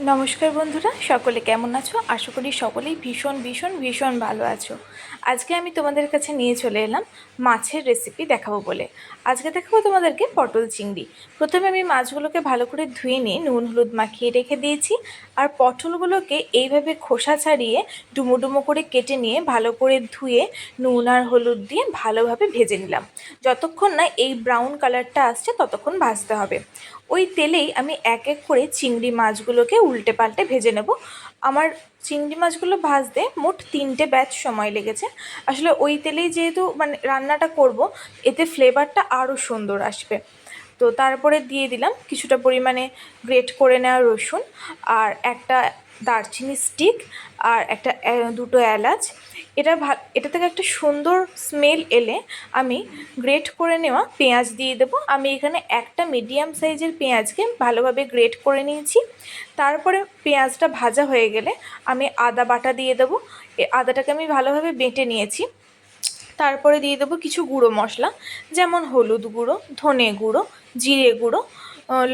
নমস্কার বন্ধুরা, সকলে কেমন আছো? আশা করি সকলেই ভীষণ ভীষণ ভীষণ ভালো আছো। আজকে আমি তোমাদের কাছে নিয়ে চলে এলাম মাছের রেসিপি দেখাবো বলে। আজকে দেখাবো তোমাদেরকে পটল চিংড়ি। প্রথমে আমি মাছগুলোকে ভালো করে ধুয়ে নিয়ে নুন, হলুদ মাখিয়ে রেখে দিয়েছি। আর পটলগুলোকে এইভাবে খোসা ছাড়িয়ে ডুমো ডুমো করে কেটে নিয়ে ভালো করে ধুয়ে নুন আর হলুদ দিয়ে ভালোভাবে ভেজে নিলাম। যতক্ষণ না এই ব্রাউন কালারটা আসছে, ততক্ষণ ভাজতে হবে। ওই তেলেই আমি এক এক করে চিংড়ি মাছগুলোকে উল্টে পাল্টে ভেজে নেব। আমার চিংড়ি মাছগুলো ভাজতে মোট তিনটে ব্যাচ সময় লেগেছে। আসলে ওই তেলেই যেহেতু মানে রান্নাটা করব, এতে ফ্লেভারটা আরও সুন্দর আসবে। তো তারপরে দিয়ে দিলাম কিছুটা পরিমাণে গ্রেট করে নেওয়া রসুন আর একটা দারচিনি স্টিক আর একটা দুটো এলাচ এটা ভা এটা থেকে একটা সুন্দর স্মেল এলে আমি গ্রেট করে নেওয়া পেঁয়াজ দিয়ে দেবো। আমি এখানে একটা মিডিয়াম সাইজের পেঁয়াজকে ভালোভাবে গ্রেট করে নিয়েছি। তারপরে পেঁয়াজটা ভাজা হয়ে গেলে আমি আদা বাটা দিয়ে দেবো। আদাটাকে আমি ভালোভাবে বেটে নিয়েছি। তারপরে দিয়ে দেবো কিছু গুঁড়ো মশলা, যেমন হলুদ গুঁড়ো, ধনে গুঁড়ো, জিরে গুঁড়ো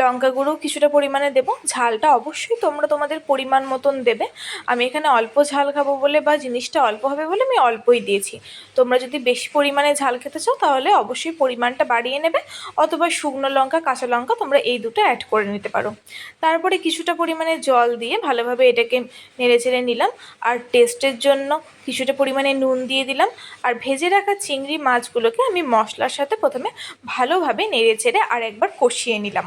লঙ্কা গুঁড়ো কিছুটা পরিমাণে দেবো। ঝালটা অবশ্যই তোমরা তোমাদের পরিমাণ মতন দেবে। আমি এখানে অল্প ঝাল খাব বলে বা জিনিসটা অল্প হবে বলে আমি অল্পই দিয়েছি। তোমরা যদি বেশি পরিমাণে ঝাল খেতে চাও তাহলে অবশ্যই পরিমাণটা বাড়িয়ে নেবে। অথবা শুকনো লঙ্কা, কাঁচা লঙ্কা তোমরা এই দুটো অ্যাড করে নিতে পারো। তারপরে কিছুটা পরিমাণে জল দিয়ে ভালোভাবে এটাকে নেড়ে চেড়ে নিলাম। আর টেস্টের জন্য কিছুটা পরিমাণে নুন দিয়ে দিলাম। আর ভেজে রাখা চিংড়ি মাছগুলোকে আমি মশলার সাথে প্রথমে ভালোভাবে নেড়ে চেড়ে আর একবার কষিয়ে নিলাম।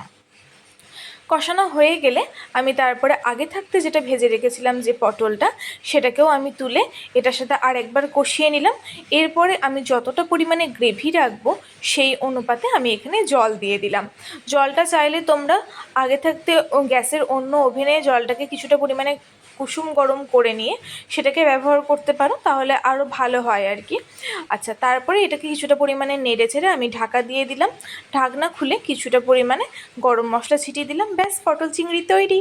কষানো হয়ে গেলে আমি তারপরে আগে থাকতে যেটা ভেজে রেখেছিলাম যে পটলটা, সেটাকেও আমি তুলে এটার সাথে আর একবার কষিয়ে নিলাম। এরপরে আমি যতটা পরিমাণে গ্রেভি রাখব, সেই অনুপাতে আমি এখানে জল দিয়ে দিলাম। জলটা চাইলে তোমরা আগে থাকতে গ্যাসের অন্য ওভেনে জলটাকে কিছুটা পরিমাণে কুসুম গরম করে নিয়ে সেটাকে ব্যবহার করতে পারো, তাহলে আরও ভালো হয় আর কি। আচ্ছা তারপরে এটাকে কিছুটা পরিমাণে নেড়ে ছেড়ে আমি ঢাকা দিয়ে দিলাম। ঢাকনা খুলে কিছুটা পরিমাণে গরম মশলা ছিটিয়ে দিলাম। ব্যাস, পটল চিংড়ি তৈরি।